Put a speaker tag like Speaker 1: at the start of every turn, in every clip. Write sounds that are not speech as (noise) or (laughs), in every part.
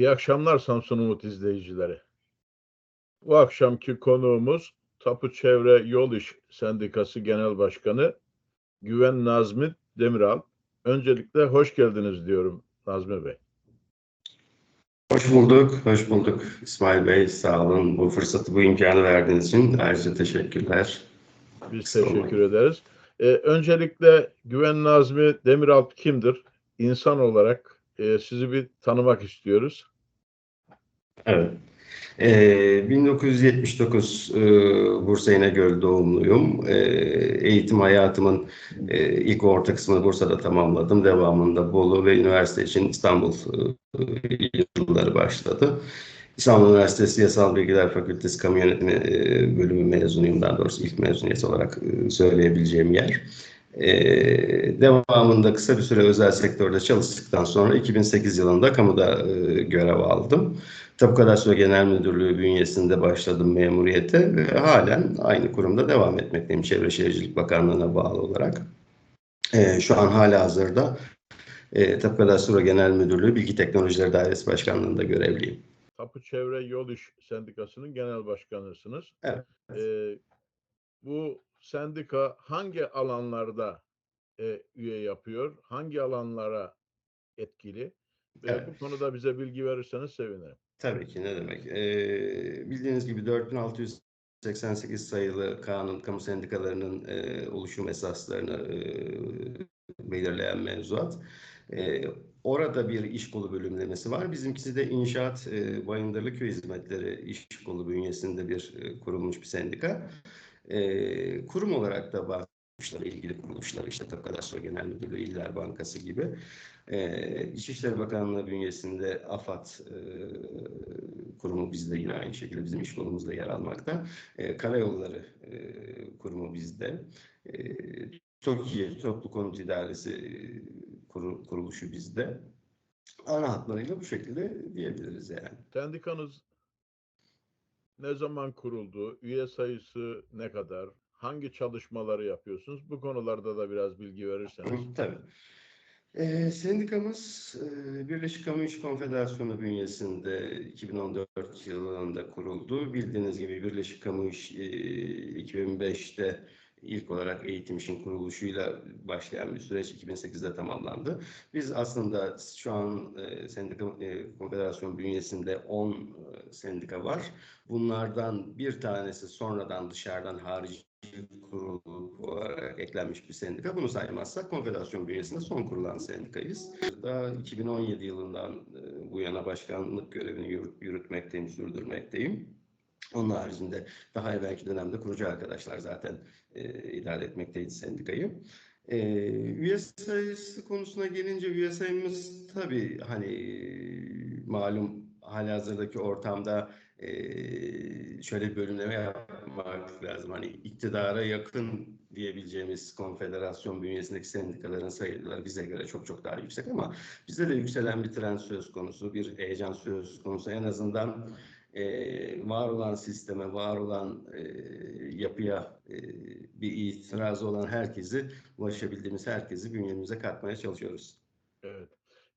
Speaker 1: İyi akşamlar Samsun Umut izleyicileri. Bu akşamki konuğumuz Tapu Çevre Yol İş Sendikası Genel Başkanı Güven Nazmi Demiral. Öncelikle hoş geldiniz diyorum Nazmi Bey.
Speaker 2: Hoş bulduk, hoş bulduk İsmail Bey. Sağ olun bu fırsatı, bu imkanı verdiğiniz için ayrıca teşekkürler.
Speaker 1: Biz teşekkür ederiz. Ee, öncelikle Güven Nazmi Demiral kimdir? İnsan olarak e, sizi bir tanımak istiyoruz.
Speaker 2: Evet. Ee, 1979 e, Bursa İnegöl doğumluyum. Ee, eğitim hayatımın e, ilk orta kısmını Bursa'da tamamladım. Devamında Bolu ve üniversite için İstanbul e, yılları başladı. İstanbul Üniversitesi Yasal Bilgiler Fakültesi Kamu Yönetimi e, bölümü mezunuyum. Daha doğrusu ilk mezuniyet olarak e, söyleyebileceğim yer. Ee, devamında kısa bir süre özel sektörde çalıştıktan sonra 2008 yılında kamuda e, görev aldım. Tapu Kadastro Genel Müdürlüğü bünyesinde başladım memuriyete ve halen aynı kurumda devam etmekteyim Çevre Şehircilik Bakanlığı'na bağlı olarak. Ee, şu an hala hazırda e, Tapu Kadastro Genel Müdürlüğü Bilgi Teknolojileri Dairesi Başkanlığı'nda görevliyim.
Speaker 1: Tapu Çevre Yol İş Sendikası'nın genel başkanısınız.
Speaker 2: Evet.
Speaker 1: Ee, bu sendika hangi alanlarda e, üye yapıyor? Hangi alanlara etkili? Ve
Speaker 2: Evet.
Speaker 1: bu konuda bize bilgi verirseniz sevinirim.
Speaker 2: Tabii ki ne demek. Ee, bildiğiniz gibi 4688 sayılı kanun kamu sendikalarının e, oluşum esaslarını e, belirleyen mevzuat. E, orada bir iş kolu bölümlemesi var. Bizimkisi de inşaat e, Bayındırlı Köy Hizmetleri iş kolu bünyesinde bir e, kurulmuş bir sendika. E, kurum olarak da kuruluşlara, ilgili kuruluşlar işte Tapu Kadastro Genel Müdürlüğü, İller Bankası gibi. Ee, İçişleri Bakanlığı bünyesinde AFAD e, kurumu bizde yine aynı şekilde bizim iş kolumuzda yer almakta. E, Karayolları e, kurumu bizde. E, TOKİ, Toplu Konut İdaresi e, kuru- kuruluşu bizde. Ana hatlarıyla bu şekilde diyebiliriz yani.
Speaker 1: Sendikanız ne zaman kuruldu? Üye sayısı ne kadar? Hangi çalışmaları yapıyorsunuz? Bu konularda da biraz bilgi verirseniz.
Speaker 2: Tabii. Ee, sendikamız e, Birleşik Kamu İş Konfederasyonu bünyesinde 2014 yılında kuruldu. Bildiğiniz gibi Birleşik Kamu İş e, 2005'te ilk olarak eğitim işin kuruluşuyla başlayan bir süreç 2008'de tamamlandı. Biz aslında şu an e, sendika e, konfederasyon bünyesinde 10 e, sendika var. Bunlardan bir tanesi sonradan dışarıdan harici kurulu olarak eklenmiş bir sendika. Bunu saymazsak konfederasyon bünyesinde son kurulan sendikayız. Daha 2017 yılından e, bu yana başkanlık görevini yürüt- yürütmekteyim, sürdürmekteyim. Onun haricinde daha evvelki dönemde kurucu arkadaşlar zaten e, idare etmekteydi sendikayı. E, üye sayısı konusuna gelince üye sayımız tabii hani malum halihazırdaki ortamda e, şöyle bir bölümleme yapmak lazım. Hani iktidara yakın diyebileceğimiz konfederasyon bünyesindeki sendikaların sayıları bize göre çok çok daha yüksek ama bizde de yükselen bir trend söz konusu, bir heyecan söz konusu. En azından e, var olan sisteme, var olan e, yapıya e, bir itirazı olan herkesi, ulaşabildiğimiz herkesi bünyemize katmaya çalışıyoruz.
Speaker 1: Evet.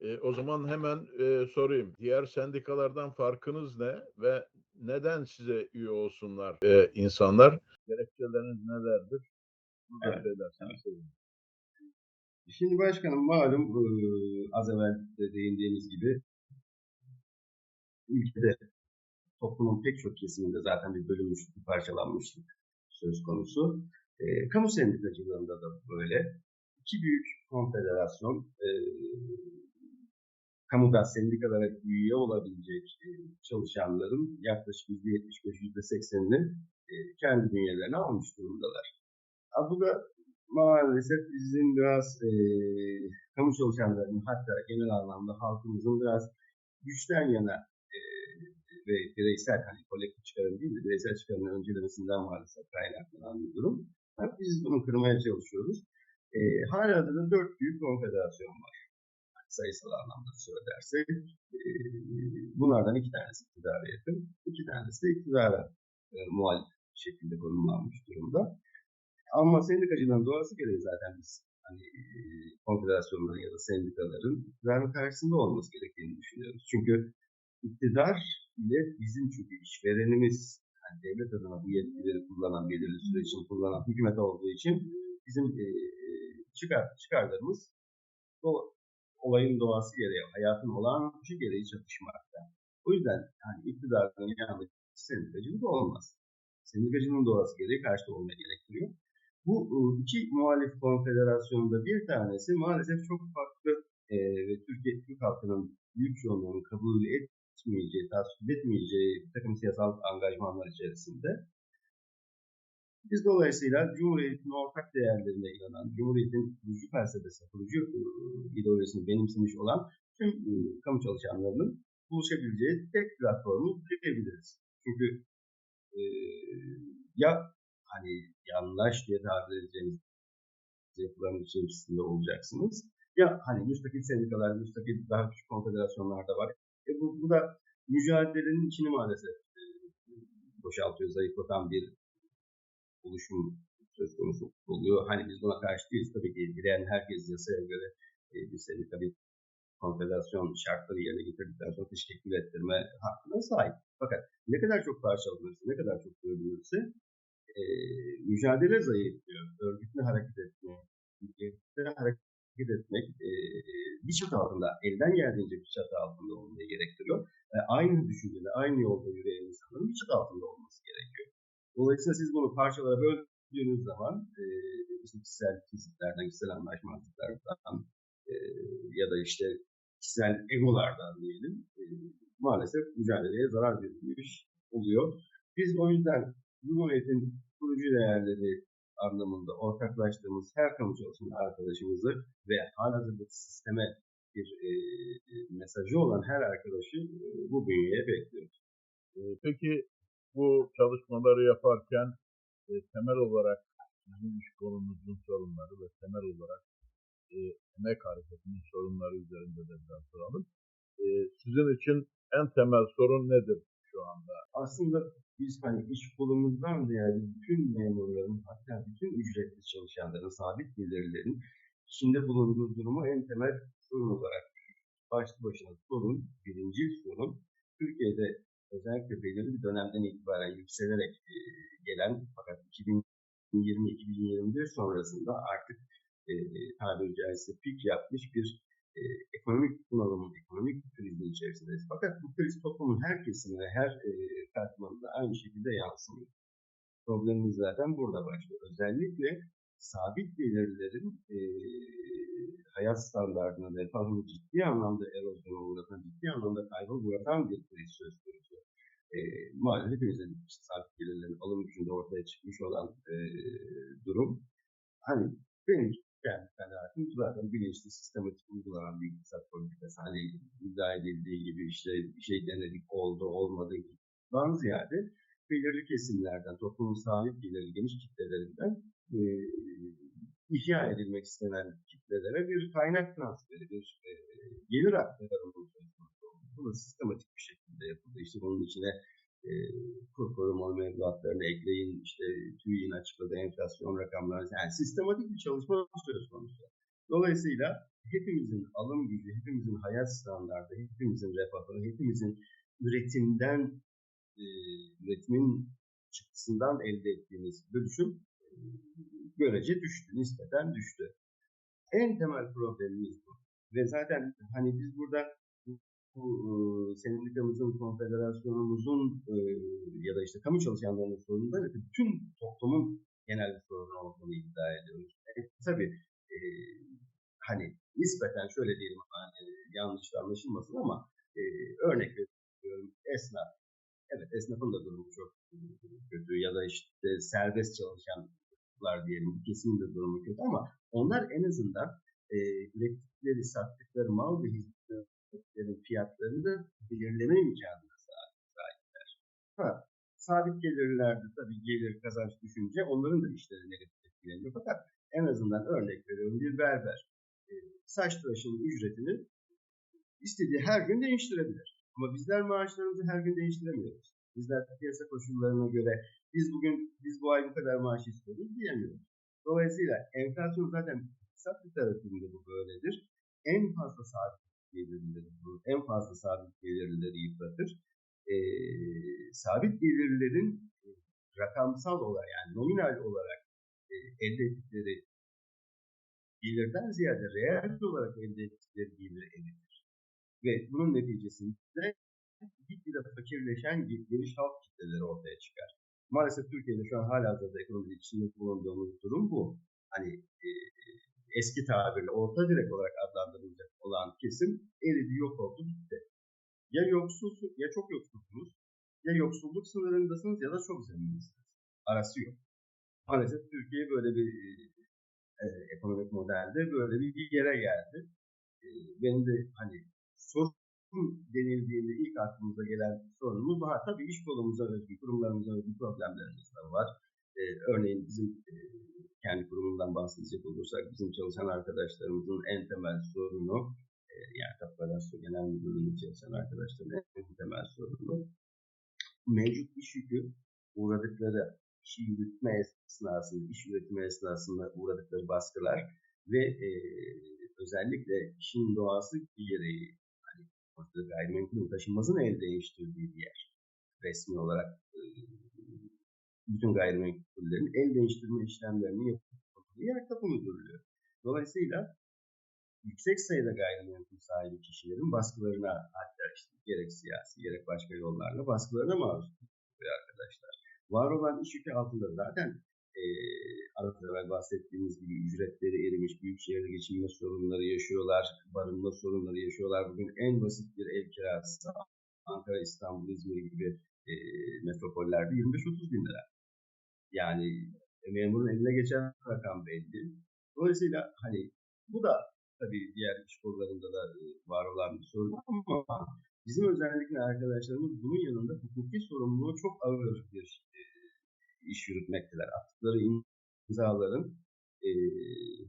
Speaker 1: E, o zaman hemen e, sorayım. Diğer sendikalardan farkınız ne ve neden size üye olsunlar e, insanlar? Gerekçeleriniz nelerdir? Bunu da
Speaker 2: Evet,
Speaker 1: söylerseniz
Speaker 2: evet. Şimdi başkanım malum eee, az evvel de değindiğimiz gibi ülkede toplumun pek çok kesiminde zaten bir bölünmüşlük, bir parçalanmışlık söz konusu. Eee, kamu sendikacılığında da böyle. İki büyük konfederasyon eee kamuda sendikalara üye olabilecek e, çalışanların yaklaşık %75-%80'ini e, kendi bünyelerine almış durumdalar. Bu da maalesef bizim biraz e, kamu çalışanlarının hatta genel anlamda halkımızın biraz güçten yana e, ve bireysel hani kolektif çıkarım değil de bireysel çıkarımın öncelemesinden maalesef kaynaklanan bir durum. Biz bunu kırmaya çalışıyoruz. E, hala da dört büyük konfederasyon var sayısal anlamda söylersek e, bunlardan iki tanesi iktidara yakın, iki tanesi de iktidara e, muhalif şekilde konumlanmış durumda. Ama sendikacılığın doğası gereği zaten biz hani e, konfederasyonların ya da sendikaların iktidarın karşısında olması gerektiğini düşünüyoruz. Çünkü iktidar ile bizim çünkü işverenimiz yani devlet adına bu yetkileri kullanan, belirli süre için kullanan hükümet olduğu için bizim e, çıkar, çıkarlarımız o olayın doğası gereği, hayatın olağan dışı gereği çatışmakta. O yüzden yani iktidarın yanında sendikacılık olmaz. Sendikacının doğası gereği karşıta olmaya gerektiriyor. Bu iki muhalif konfederasyonda bir tanesi maalesef çok farklı e, ve Türkiye Türk halkının büyük çoğunluğunun kabul etmeyeceği, tasvip etmeyeceği bir takım siyasal angajmanlar içerisinde. Biz dolayısıyla Cumhuriyet'in ortak değerlerine inanan, Cumhuriyet'in kurucu felsefesi, kurucu e, ideolojisini benimsemiş olan tüm e, kamu çalışanlarının buluşabileceği tek platformu diyebiliriz. Çünkü e, ya hani yandaş diye tabir edeceğimiz yapıların içerisinde olacaksınız. Ya hani müstakil sendikalar, müstakil daha küçük konfederasyonlar da var. Bu, bu da mücadelenin içini maalesef e, boşaltıyor, zayıflatan bir oluşum söz konusu oluyor. Hani biz buna karşı değiliz. Tabii ki dileyen herkes yasaya göre e, bir sendika bir konfederasyon şartları yerine getirdikten sonra teşekkür ettirme hakkına sahip. Fakat ne kadar çok parçalanırsa, ne kadar çok bölünürse e, mücadele zayıflıyor. Örgütlü hareket birlikte hareket etmek e, bir çatı altında, elden geldiğince bir çatı altında olmayı gerektiriyor. Aynı düşüncede, aynı yolda yürüyen insanların bir çatı altında olması gerekiyor. Dolayısıyla siz bunu parçalara böldüğünüz zaman e, işte kişisel fiziklerden, kişisel anlaşmazlıklardan e, ya da işte kişisel egolardan diyelim maalesef mücadeleye zarar verilmiş oluyor. Biz o yüzden Cumhuriyet'in kurucu değerleri anlamında ortaklaştığımız her kamu çalışma arkadaşımızı ve halihazırdaki sisteme bir e, mesajı olan her arkadaşı e, bu bünyeye bekliyoruz.
Speaker 1: E, peki bu çalışmaları yaparken e, temel olarak bizim iş konumuzun sorunları ve temel olarak e, emek hareketinin sorunları üzerinde de biraz soralım. E, sizin için en temel sorun nedir şu anda?
Speaker 2: Aslında biz hani iş kolumuzdan ziyade bütün memurların hatta bütün ücretli çalışanların, sabit gelirlerin içinde bulunduğu durumu en temel sorun olarak başlı başına sorun, birinci sorun Türkiye'de özellikle belirli bir dönemden itibaren yükselerek e, gelen fakat 2020-2021 sonrasında artık e, tabiri caizse pik yapmış bir e, ekonomik bunalım, ekonomik krizin içerisindeyiz. Fakat bu kriz toplumun her kesimine, her e, katmanında aynı şekilde yansımıyor. Problemimiz zaten burada başlıyor. Özellikle sabit gelirlerin e, hayat standartına, refahını ciddi anlamda erozyona uğratan, ciddi anlamda kayba uğratan bir kriz söz konusu. E, maalesef hepimizin sabit gelirlerin alım gücünde ortaya çıkmış olan e, durum. Hani benim yani kanaatim zaten bilinçli, sistematik uygulanan bir iktisat politikası. Hani iddia edildiği gibi işte bir şey denedik, oldu, olmadı. Daha ziyade belirli kesimlerden, toplumun sahip geliri geniş kitlelerinden e, ihya edilmek istenen kitlelere bir kaynak transferi, bir e, gelir aktarımı Bu da sistematik bir şekilde yapıldı. İşte bunun içine e, kur korumalı mevduatlarını ekleyin, işte TÜİ'nin açıkladığı enflasyon rakamları, yani sistematik bir çalışma söz konusu. Dolayısıyla hepimizin alım gücü, hepimizin hayat standartı, hepimizin refahı, hepimizin üretimden, e, üretimin çıktısından elde ettiğimiz bölüşüm e, görece düştü, nispeten düştü. En temel problemimiz bu. Ve zaten hani biz burada bu e, sendikamızın, konfederasyonumuzun e, ya da işte kamu çalışanlarının sorunları bütün toplumun genel bir sorunu olduğunu iddia ediyoruz. E, tabii e, hani nispeten şöyle diyelim e, yanlış anlaşılmasın ama e, örnek veriyorum esnaf. Evet esnafın da durumu çok kötü ya da işte serbest çalışanlar diyelim bu kesimin de durumu kötü ama onlar en azından e, ürettikleri, sattıkları mal ve hizmetleri fiyatlarını belirleme imkanına sahipler. Ha, sabit gelirlerde tabii gelir kazanç düşünce onların da işleri negatif etkileniyor. Fakat en azından örnek veriyorum bir berber e, saç tıraşının ücretini istediği her gün değiştirebilir. Ama bizler maaşlarımızı her gün değiştiremiyoruz. Bizler piyasa koşullarına göre biz bugün biz bu ay bu kadar maaş istiyoruz diyemiyoruz. Dolayısıyla enflasyon zaten iktisat literatüründe bu böyledir. En fazla sabit gelirleri vurur. En fazla sabit gelirleri yıpratır. E, sabit gelirlerin rakamsal olarak yani nominal olarak e, elde ettikleri gelirden ziyade reel olarak elde ettikleri geliri eritir. Ve bunun neticesinde gitgide fakirleşen geniş halk kitleleri ortaya çıkar. Maalesef Türkiye'de şu an hala hazırda ekonomide içinde bulunduğumuz durum bu. Hani e, eski tabirle orta direk olarak adlandırılacak olan kesim eridi, yok oldu, gitti. Ya yoksulsunuz, ya çok yoksulsunuz, ya yoksulluk sınırındasınız ya da çok zenginsiniz. Arası yok. Maalesef Türkiye böyle bir e, ekonomik modelde böyle bir yere geldi. E, benim de hani sorun denildiğinde ilk aklımıza gelen sorunumuz var. Tabii iş kolumuza özgü, kurumlarımıza özgü problemlerimiz var. E, örneğin bizim e, kendi kurumundan bahsedecek olursak bizim çalışan arkadaşlarımızın en temel sorunu e, yani Kapitasyon Genel Müdürlüğü'nde çalışan arkadaşların en temel sorunu mevcut iş yükü uğradıkları iş yürütme esnasında, iş üretimi esnasında uğradıkları baskılar ve e, özellikle işin doğası gereği hani ortada gayrimenkulün taşınmazın el değiştirdiği bir yer. Resmi olarak e, bütün gayrimenkullerin el değiştirme işlemlerini yapıldığı yer tapu müdürlüğü. Dolayısıyla yüksek sayıda gayrimenkul sahibi kişilerin baskılarına hatta işte gerek siyasi gerek başka yollarla baskılarına maruz kalıyor arkadaşlar. Var olan iş yükü altında zaten e, az evvel bahsettiğimiz gibi ücretleri erimiş, büyük şehirde geçinme sorunları yaşıyorlar, barınma sorunları yaşıyorlar. Bugün en basit bir ev kirası Ankara, İstanbul, İzmir gibi e, metropollerde 25-30 bin lira. Yani e, memurun eline geçen rakam belli. Dolayısıyla hani bu da tabii diğer iş kollarında da e, var olan bir sorun ama bizim özellikle arkadaşlarımız bunun yanında hukuki sorumluluğu çok ağır bir e, iş yürütmekteler. Attıkları imzaların e,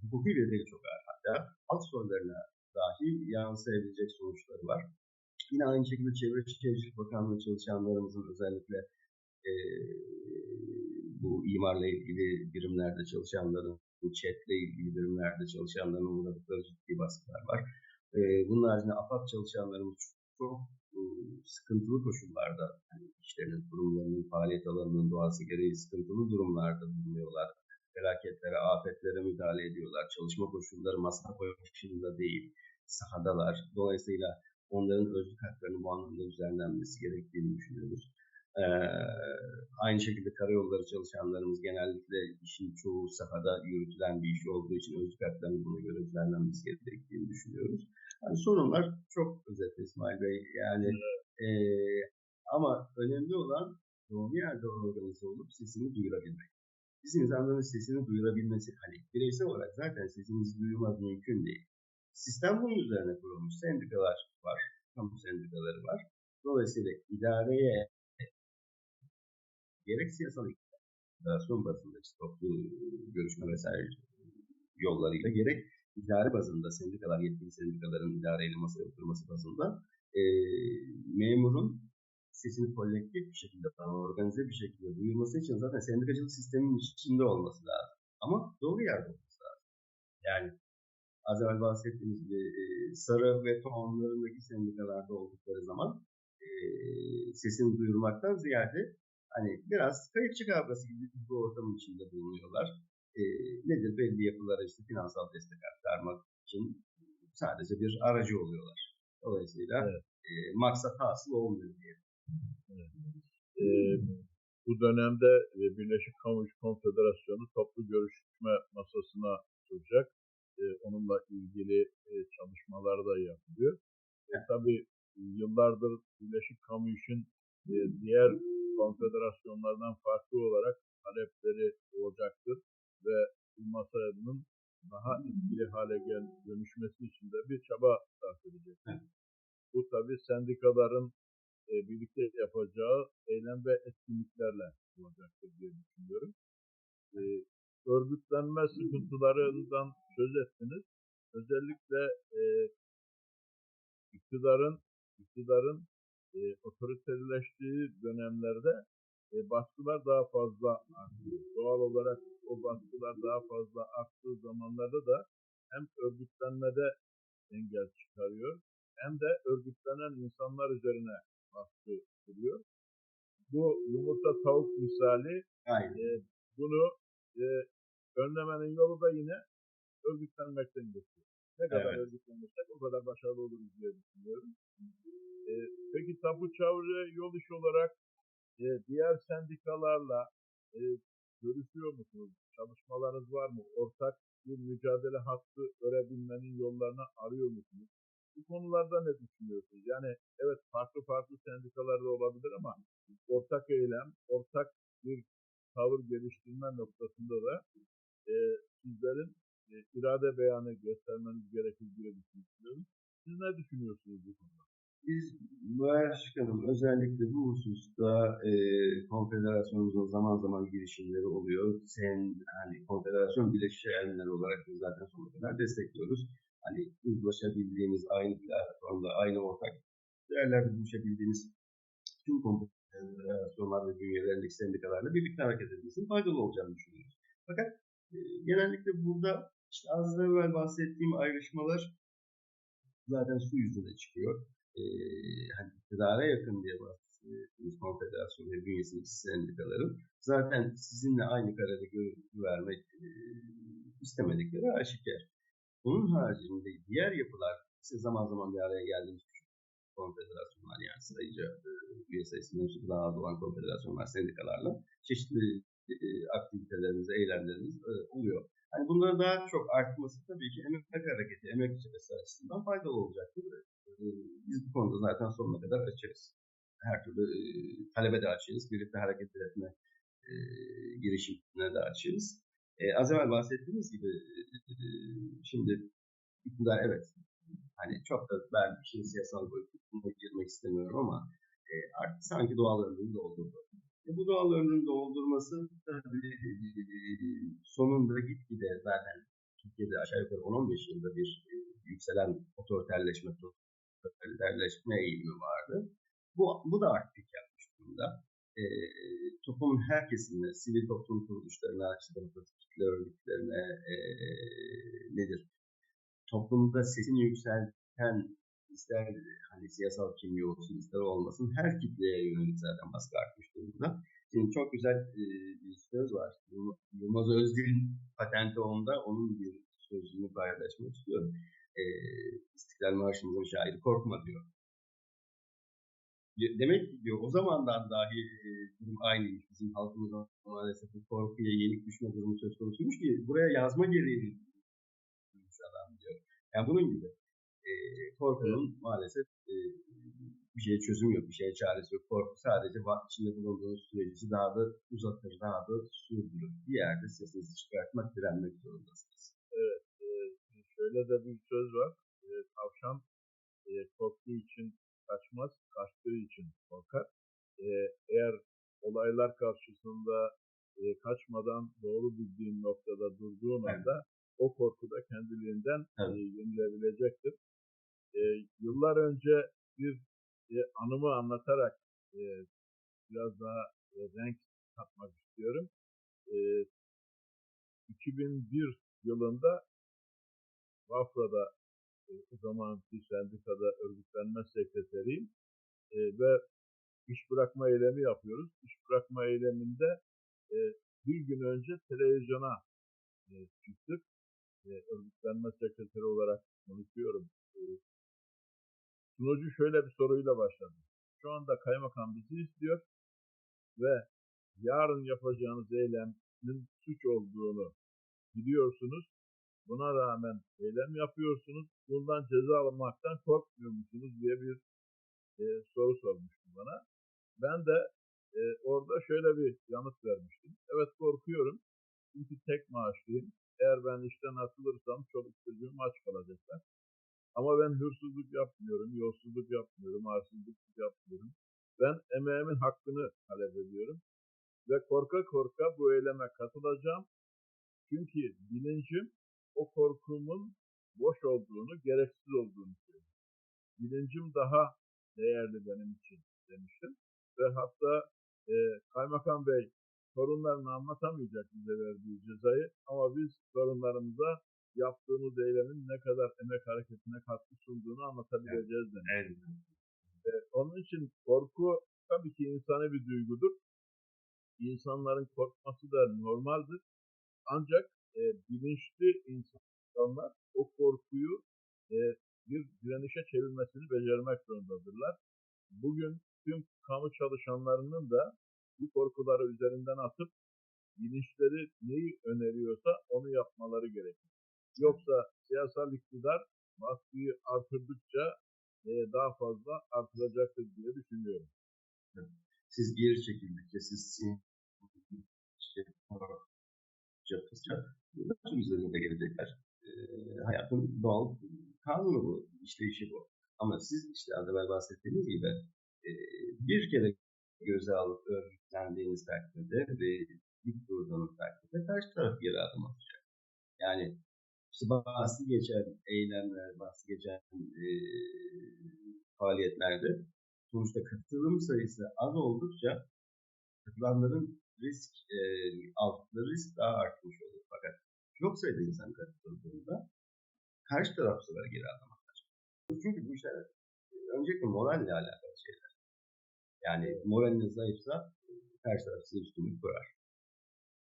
Speaker 2: hukuki bedeli çok ağır. Hatta alt sorularına dahi yansıyabilecek sonuçları var. Yine aynı şekilde Çevre Şehircilik Bakanlığı çalışanlarımızın özellikle e, bu imarla ilgili birimlerde çalışanların, bu ÇED'le ilgili birimlerde çalışanların uğradıkları ciddi baskılar var. E, bunun haricinde AFAD çalışanlarımız çok e, sıkıntılı koşullarda yani işlerinin, kurumlarının faaliyet alanının doğası gereği sıkıntılı durumlarda bulunuyorlar. Felaketlere, afetlere müdahale ediyorlar. Çalışma koşulları masa başında değil, sahadalar. Dolayısıyla onların özlük haklarının bu anlamda düzenlenmesi gerektiğini düşünüyoruz. Ee, aynı şekilde karayolları çalışanlarımız genellikle işin çoğu sahada yürütülen bir iş olduğu için özlük haklarının buna göre düzenlenmesi gerektiğini düşünüyoruz. Yani sorunlar çok özet İsmail Bey. Yani e, ama önemli olan doğru yerde organize olup sesini duyurabilmek. Biz insanların sesini duyurabilmesi, hani bireysel olarak zaten sesimizi duyurmak mümkün değil. Sistem bunun üzerine kurulmuş. Sendikalar var, kamu sendikaları var. Dolayısıyla idareye gerek siyasal iktidarasyon bazında işte toplu görüşme vesaire yollarıyla gerek idare bazında sendikalar, yetkili sendikaların idareyle masaya oturması bazında e, memurun sesini kolektif bir şekilde, organize bir şekilde duyulması için zaten sendikacılık sisteminin içinde olması lazım. Ama doğru yerde olması lazım. Yani az evvel bahsettiğimiz gibi e, sarı ve tohumlarındaki sendikalarda oldukları zaman e, sesini duyurmaktan ziyade hani biraz kayıkçı kavgası gibi bir ortamın içinde bulunuyorlar. E, nedir belli yapılara işte finansal destek aktarmak için sadece bir aracı oluyorlar. Dolayısıyla evet. e, maksat hasıl olmuyor diye. Evet.
Speaker 1: E, bu dönemde Birleşik Kamu İş Konfederasyonu toplu görüşme masasına oturacak. E, onunla ilgili e, çalışmalar da yapılıyor. E, tabii yıllardır Birleşik Kamu İş'in e, diğer konfederasyonlardan farklı olarak talepleri olacaktır ve bu masanın daha etkili hale gel, dönüşmesi için de bir çaba sarf edecek. Bu tabii sendikaların e, birlikte yapacağı eylem ve etkinliklerle olacaktır diye düşünüyorum. E, örgütlenme sıkıntılarından söz ettiniz. Özellikle e, iktidarın iktidarın e, otoriterleştiği dönemlerde e, baskılar daha fazla artıyor. Doğal olarak o baskılar daha fazla arttığı zamanlarda da hem örgütlenmede engel çıkarıyor hem de örgütlenen insanlar üzerine baskı kuruyor. Bu yumurta tavuk misali
Speaker 2: Aynen.
Speaker 1: e, bunu e, önlemenin yolu da yine örgütlenmekten geçiyor. Ne kadar
Speaker 2: Evet.
Speaker 1: örgütlenirsek o kadar başarılı oluruz diye düşünüyorum. E, peki Tapu Çevre Yol İş olarak e, diğer sendikalarla e, görüşüyor musunuz? Çalışmalarınız var mı? Ortak bir mücadele hattı örebilmenin yollarını arıyor musunuz? Bu konularda ne düşünüyorsunuz? Yani evet farklı farklı sendikalar da olabilir ama ortak eylem, ortak bir tavır geliştirme noktasında da e, sizlerin e, irade beyanı göstermeniz gerekir diye düşünüyorum. Siz ne düşünüyorsunuz bu konuda?
Speaker 2: Biz Başkanım özellikle bu hususta e, konfederasyonumuzun zaman zaman girişimleri oluyor. Sen hani konfederasyon bileşenleri olarak biz zaten sonuna kadar destekliyoruz. Hani uzlaşabildiğimiz aynı platformda, aynı ortak değerlerde buluşabildiğimiz tüm konfederasyonlar ve bünyelerindeki sendikalarla birlikte hareket etmesinin faydalı olacağını düşünüyoruz. Fakat e, genellikle burada işte az evvel bahsettiğim ayrışmalar zaten su yüzüne çıkıyor e, hani iktidara yakın diye bahsettiğimiz konfederasyon ve bünyesindeki sendikaların zaten sizinle aynı kararı görüntü vermek e, istemedikleri aşikar. Bunun haricinde diğer yapılar, size zaman zaman bir araya geldiğimiz konfederasyonlar yani sayıca e, üye sayısı daha az olan konfederasyonlar, sendikalarla çeşitli e, aktivitelerimiz, eylemlerimiz e, oluyor. Hani bunların daha çok artması tabii ki emek hareketi, emek çabası açısından faydalı olacaktır. E, biz bu konuda zaten sonuna kadar açığız. Her türlü e, talebe de açığız, birlikte hareket etme e, girişimine de açığız. E, az evvel bahsettiğimiz gibi şimdi iktidar evet hani çok da ben şey siyasal boyutuna girmek istemiyorum ama artık sanki doğal ömrünü doldurdu. E, bu doğal ömrünü doldurması tabii sonunda gitgide zaten Türkiye'de aşağı yukarı 10-15 yılda bir yükselen otoriterleşme, totaliterleşme eğilimi vardı. Bu, bu da artık yapmış durumda. E, toplumun her kesimine, sivil toplum kuruluşlarına, işte demokratik kitle örgütlerine e, nedir? Toplumda sesini yükselten ister hani siyasal kimliği olsun ister olmasın her kitleye yönelik zaten baskı artmış durumda. Şimdi çok güzel e, bir söz var. Yılmaz Özdil'in (laughs) patenti onda onun bir sözünü paylaşmak istiyorum. E, İstiklal Marşımızın şairi korkma diyor. Demek ki diyor o zamandan dahi e, durum aynıymış. Bizim halkımız maalesef korkuya yenik düşme durumu söz konusuymuş ki buraya yazma gereği adam diyor. Yani bunun gibi e, korkunun evet. maalesef e, bir şeye çözüm yok, bir şeye çaresi yok. Korku sadece içinde bulunduğunuz süreci daha da uzatır, daha da sürdürür. Bir yerde sesinizi çıkartmak, direnmek zorundasınız.
Speaker 1: Evet, e, şöyle de bir söz var. E, tavşan e, korktuğu için kaçmaz, kaçtığı için korkar. E, eğer olaylar karşısında e, kaçmadan doğru bildiğin noktada durduğun
Speaker 2: Evet.
Speaker 1: anda o korku da kendiliğinden
Speaker 2: Evet.
Speaker 1: e, yenilebilecektir. E, yıllar önce bir e, anımı anlatarak e, biraz daha e, renk katmak istiyorum. E, 2001 yılında Bafra'da e, o zamanki sendikada örgütlenme sekreteriyim E, ve iş bırakma eylemi yapıyoruz. İş bırakma eyleminde e, bir gün önce televizyona e, çıktık. E, örgütlenme sekreteri olarak konuşuyorum. E, sunucu şöyle bir soruyla başladı. Şu anda kaymakam bizi istiyor ve yarın yapacağınız eylemin suç olduğunu biliyorsunuz. Buna rağmen eylem yapıyorsunuz. Bundan ceza almaktan korkmuyor musunuz diye bir e, soru sormuştu bana. Ben de e, orada şöyle bir yanıt vermiştim. Evet korkuyorum. Çünkü tek maaşlıyım. Eğer ben işten atılırsam çoluk çocuğum aç kalacaklar. Ama ben hırsızlık yapmıyorum, yolsuzluk yapmıyorum, arsızlık yapmıyorum. Ben emeğimin hakkını talep ediyorum. Ve korka korka bu eyleme katılacağım. Çünkü bilincim o korkumun boş olduğunu, gereksiz olduğunu söylüyor. Bilincim daha değerli benim için demiştim. Ve hatta e, Kaymakam Bey torunlarını anlatamayacak bize verdiği cezayı ama biz torunlarımıza yaptığımız eylemin ne kadar emek hareketine katkı sunduğunu anlatabileceğiz demek.
Speaker 2: Evet.
Speaker 1: E, onun için korku tabii ki insani bir duygudur. İnsanların korkması da normaldir. Ancak e, bilinçli insanlar o korkuyu e, bir direnişe çevirmesini becermek zorundadırlar. Bugün tüm kamu çalışanlarının da bu korkuları üzerinden atıp bilinçleri neyi öneriyorsa onu yapmaları gerekir. Yoksa siyasal iktidar baskıyı artırdıkça e, daha fazla artıracaktır diye düşünüyorum.
Speaker 2: Siz geri çekildikçe, siz yaptıkça bütün üzerinde gelecekler. E, hayatın doğal kanunu bu, işleyişi bu. Ama siz işte az evvel bahsettiğiniz gibi e, bir kere göze alıp örgütlendiğiniz takdirde ve dik durduğunuz takdirde karşı taraf geri adım atacak. Yani işte bahsi geçen eylemler, bahsi geçen e, faaliyetlerde sonuçta katılım sayısı az oldukça katılanların risk e, aldıkları risk daha artmış olur. Fakat çok sayıda insan katıldığında karşı taraf sefer geri adım atar. Çünkü bu işler öncelikle moralle alakalı şeyler. Yani moraliniz zayıfsa karşı taraf size üstünlük kurar.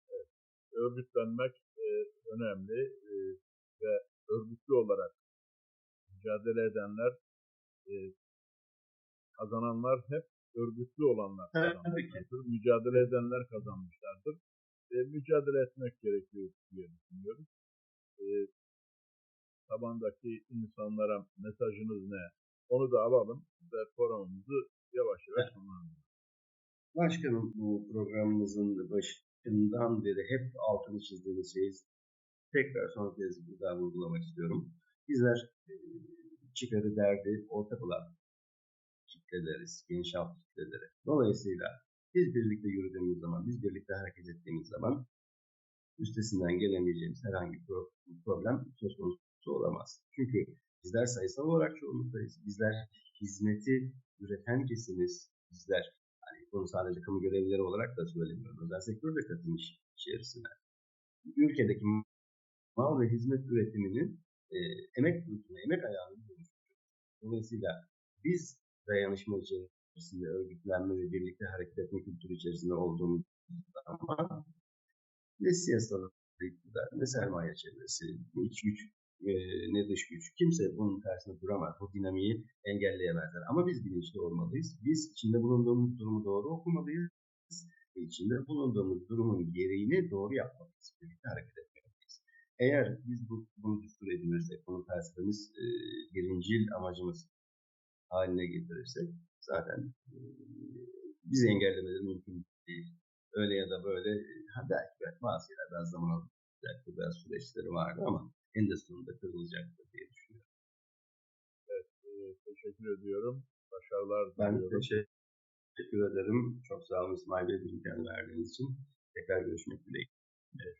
Speaker 1: Evet. Örgütlenmek e, önemli e, ve örgütlü olarak mücadele edenler e, kazananlar hep örgütlü olanlar kazanmışlardır. Mücadele edenler kazanmışlardır. E, mücadele etmek gerekiyor diye düşünüyorum. E, tabandaki insanlara mesajınız ne? Onu da alalım ve programımızı yavaş yavaş sonlandıralım.
Speaker 2: Başkanım bu programımızın başından beri hep altını çizdiğimiz şeyi tekrar son kez bir daha vurgulamak istiyorum. Bizler e, çıkarı derdi ortak olan kitleleriz, geniş halk kitleleri. Dolayısıyla biz birlikte yürüdüğümüz zaman, biz birlikte hareket ettiğimiz zaman üstesinden gelemeyeceğimiz herhangi bir problem söz konusu olamaz. Çünkü bizler sayısal olarak çoğunluktayız. Bizler hizmeti üreten kesimiz, bizler hani bunu sadece kamu görevlileri olarak da söylemiyorum. Özel sektör de katılmış içerisine. Ülkedeki mal ve hizmet üretiminin e, emek bütünü, emek ayağını dönüştürüyor. Dolayısıyla biz dayanışma içerisinde örgütlenme ve birlikte hareket etme kültürü içerisinde olduğumuz zaman ne siyasal ne sermaye çevresi, ne iç güç, e, ne dış güç. Kimse bunun karşısında duramaz. Bu dinamiği engelleyemezler. Ama biz bilinçli olmalıyız. Biz içinde bulunduğumuz durumu doğru okumalıyız. İçinde bulunduğumuz durumun gereğini doğru yapmalıyız. Birlikte hareket etmeliyiz. Eğer biz bu, bunu düstur edinirsek, bunu felsefemiz, e, birincil amacımız haline getirirsek zaten e, bizi engellemeleri mümkün değil. Öyle ya da böyle ha belki, bazı şeyler biraz zaman alacak, biraz süreçleri vardı ama en de sonunda kırılacaktır diye düşünüyorum.
Speaker 1: Evet, e, teşekkür ediyorum. Başarılar diliyorum.
Speaker 2: Ben teşekkür ederim. Çok sağ olun İsmail Bey bilgiler verdiğiniz için. Tekrar görüşmek dileğiyle.
Speaker 1: Evet.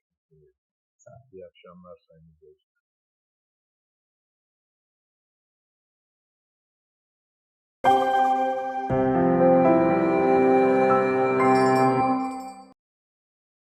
Speaker 1: İyi akşamlar Sayın Gözlük. Thank you.